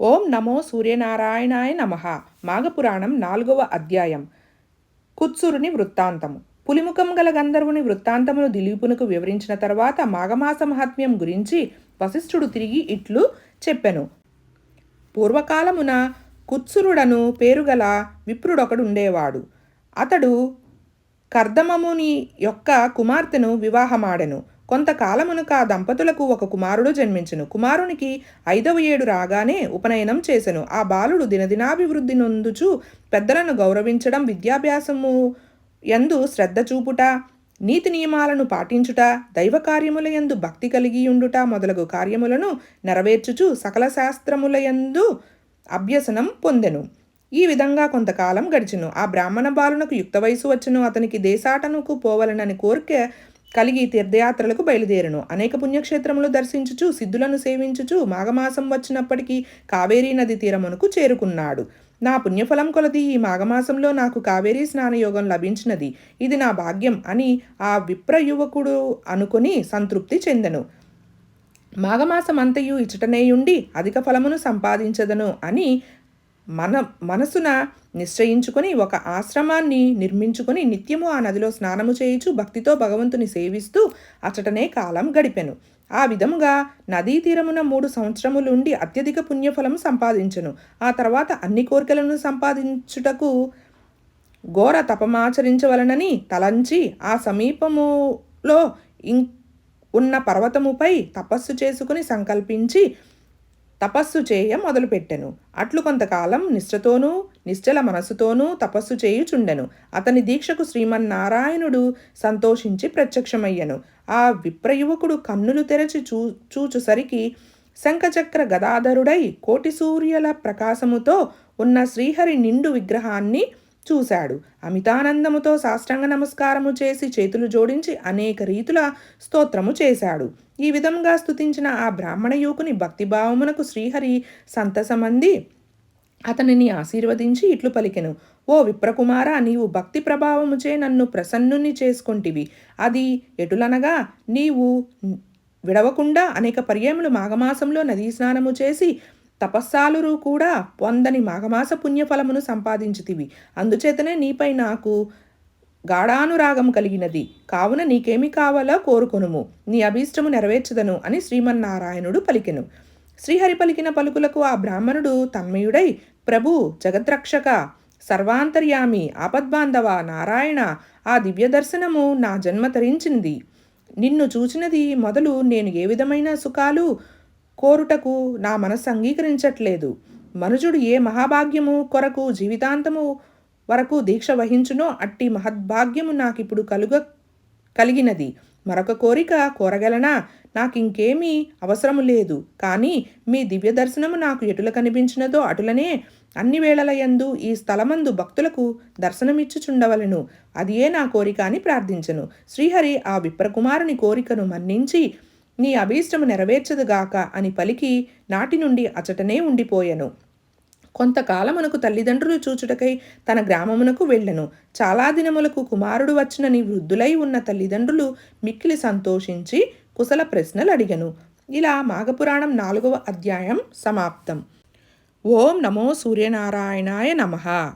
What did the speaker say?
ఓం నమో సూర్యనారాయణాయ నమ. మాఘపురాణం నాలుగవ అధ్యాయం. కుత్సురుని వృత్తాంతము. పులిముఖం గల గంధర్వుని వృత్తాంతమును దిలీపునకు వివరించిన తర్వాత మాఘమాస మహాత్మ్యం గురించి వశిష్ఠుడు తిరిగి ఇట్లు చెప్పెను. పూర్వకాలమున కుత్సురుడను పేరుగల విప్రుడొకడు ఉండేవాడు. అతడు కర్దమముని యొక్క కుమార్తెను వివాహమాడెను. కొంతకాలమునుక ఆ దంపతులకు ఒక కుమారుడు జన్మించెను. కుమారునికి ఐదవ ఏడు రాగానే ఉపనయనం చేసెను. ఆ బాలుడు దినదినాభివృద్ధి నొందుచు పెద్దలను గౌరవించడం విద్యాభ్యాసము ఎందు శ్రద్ధ చూపుట నీతి నియమాలను పాటించుట దైవ కార్యముల యందు భక్తి కలిగి ఉండుట మొదలగు కార్యములను నెరవేర్చుచు సకల శాస్త్రముల యందు అభ్యసనం పొందెను. ఈ విధంగా కొంతకాలం గడిచెను. ఆ బ్రాహ్మణ బాలునకు యుక్త వయసు వచ్చును. అతనికి దేశాటనకు పోవలనని కోరిక కలిగి తీర్థయాత్రలకు బయలుదేరును. అనేక పుణ్యక్షేత్రములు దర్శించుచు సిద్ధులను సేవించుచు మాఘమాసం వచ్చినప్పటికీ కావేరీ నది తీరమునకు చేరుకున్నాడు. నా పుణ్యఫలం కొలది ఈ మాఘమాసంలో నాకు కావేరీ స్నానయోగం లభించినది. ఇది నా భాగ్యం అని ఆ విప్ర యువకుడు అనుకుని సంతృప్తి చెందెను. మాఘమాసమంతయు ఇచ్చటనేయుండి అధిక ఫలమును సంపాదించదను అని మన మనసున నిశ్చయించుకొని ఒక ఆశ్రమాన్ని నిర్మించుకొని నిత్యము ఆ నదిలో స్నానము చేయుచు భక్తితో భగవంతుని సేవిస్తూ అచటనే కాలం గడిపెను. ఆ విధముగా నదీ తీరమున మూడు సంవత్సరములుండి అత్యధిక పుణ్యఫలం సంపాదించెను. ఆ తర్వాత అన్ని కోరికలను సంపాదించుటకు ఘోర తపమాచరించవలనని తలంచి ఆ సమీపములో ఇం ఉన్న పర్వతముపై తపస్సు చేసుకుని సంకల్పించి తపస్సు చేయ మొదలుపెట్టెను. అట్లు కొంతకాలం నిష్ఠతోనూ నిశ్చల మనసుతోనూ తపస్సు చేయుచుండెను. అతని దీక్షకు శ్రీమన్నారాయణుడు సంతోషించి ప్రత్యక్షమయ్యను. ఆ విప్రయువకుడు కన్నులు తెరచి చూ చూచుసరికి శంఖచక్ర గదాధరుడై కోటి సూర్యుల ప్రకాశముతో ఉన్న శ్రీహరి నిండు విగ్రహాన్ని చూశాడు. అమితానందముతో సాష్టాంగ నమస్కారము చేసి చేతులు జోడించి అనేక రీతుల స్తోత్రము చేశాడు. ఈ విధంగా స్తుతించిన ఆ బ్రాహ్మణ యువకుని భక్తిభావమునకు శ్రీహరి సంతసమంది అతనిని ఆశీర్వదించి ఇట్లు పలికెను. ఓ విప్రకుమార నీవు భక్తి ప్రభావముచే నన్ను ప్రసన్నుని చేసుకొంటివి. అది ఎటులనగా నీవు విడవకుండా అనేక పర్యములు మాఘమాసంలో నదీ స్నానము చేసి తపస్సాలురు కూడా పొందని మాఘమాస పుణ్యఫలమును సంపాదించుతివి. అందుచేతనే నీపై నాకు గాఢానురాగం కలిగినది. కావున నీకేమి కావాలో కోరుకొనుము. నీ అభీష్టము నెరవేర్చదను అని శ్రీమన్నారాయణుడు పలికెను. శ్రీహరి పలికిన పలుకులకు ఆ బ్రాహ్మణుడు తన్మయుడై ప్రభు జగద్రక్షక సర్వాంతర్యామి ఆపద్బాంధవ నారాయణ ఆ దివ్య దర్శనము నా జన్మ తరించింది. నిన్ను చూచినది మొదలు నేను ఏ విధమైన సుఖాలు కోరుటకు నా మనస్సు అంగీకరించట్లేదు. మనుజుడు ఏ మహాభాగ్యము కొరకు జీవితాంతము వరకు దీక్ష వహించునో అట్టి మహద్భాగ్యము నాకిప్పుడు కలుగ కలిగినది. మరొక కోరిక కోరగలనా? నాకింకేమీ అవసరము లేదు. కానీ మీ దివ్య దర్శనము నాకు ఎటుల కనిపించినదో అటులనే అన్ని వేళల యందు ఈ స్థలమందు భక్తులకు దర్శనమిచ్చుచుండవలను. అదియే నా కోరిక అని ప్రార్థించను. శ్రీహరి ఆ విప్రకుమారుని కోరికను మన్నించి నీ అభీష్టము నెరవేర్చదుగాక అని పలికి నాటి నుండి అచటనే ఉండిపోయెను. కొంతకాలమునకు తల్లిదండ్రులు చూచుటకై తన గ్రామమునకు వెళ్ళెను. చాలా దినములకు కుమారుడు వచ్చినని వృద్ధులై ఉన్న తల్లిదండ్రులు మిక్కిలి సంతోషించి కుశల ప్రశ్నలు అడిగను ఇలా మాఘపురాణం నాలుగవ అధ్యాయం సమాప్తం. ఓం నమో సూర్యనారాయణాయ నమః.